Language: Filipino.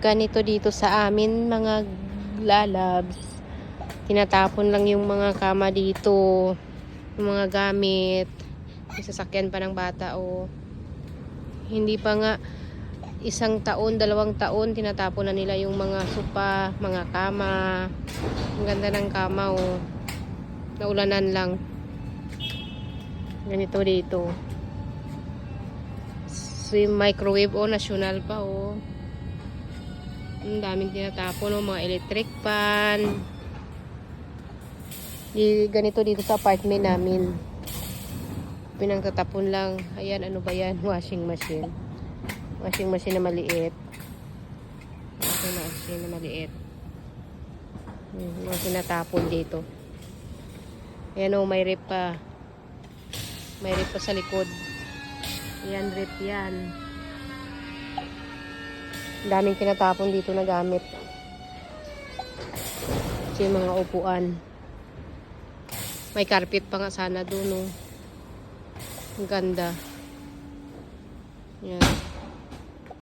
ganito dito sa amin mga lalabs. Tinatapon lang yung mga kama dito yung mga gamit. Yung sasakyan pa ng bata o hindi pa nga isang taon, dalawang taon tinatapon na nila yung mga sopa, mga kama. Ang ganda ng kama o naulanan lang. Ganito dito. Yung microwave o national pa o ang daming tinatapon o mga electric pan di ganito dito sa apartment namin. Pinangtatapon lang. Ayan ano ba yan? Washing machine. Washing machine na maliit. Washing machine na maliit. Hmm, mga tinatapon dito. Ayan o may rip pa. May rip pa sa likod. Ayan rip yan daming tinatapon dito na gamit kasi mga upuan may carpet pa nga sana doon, no. Ang ganda. Yan.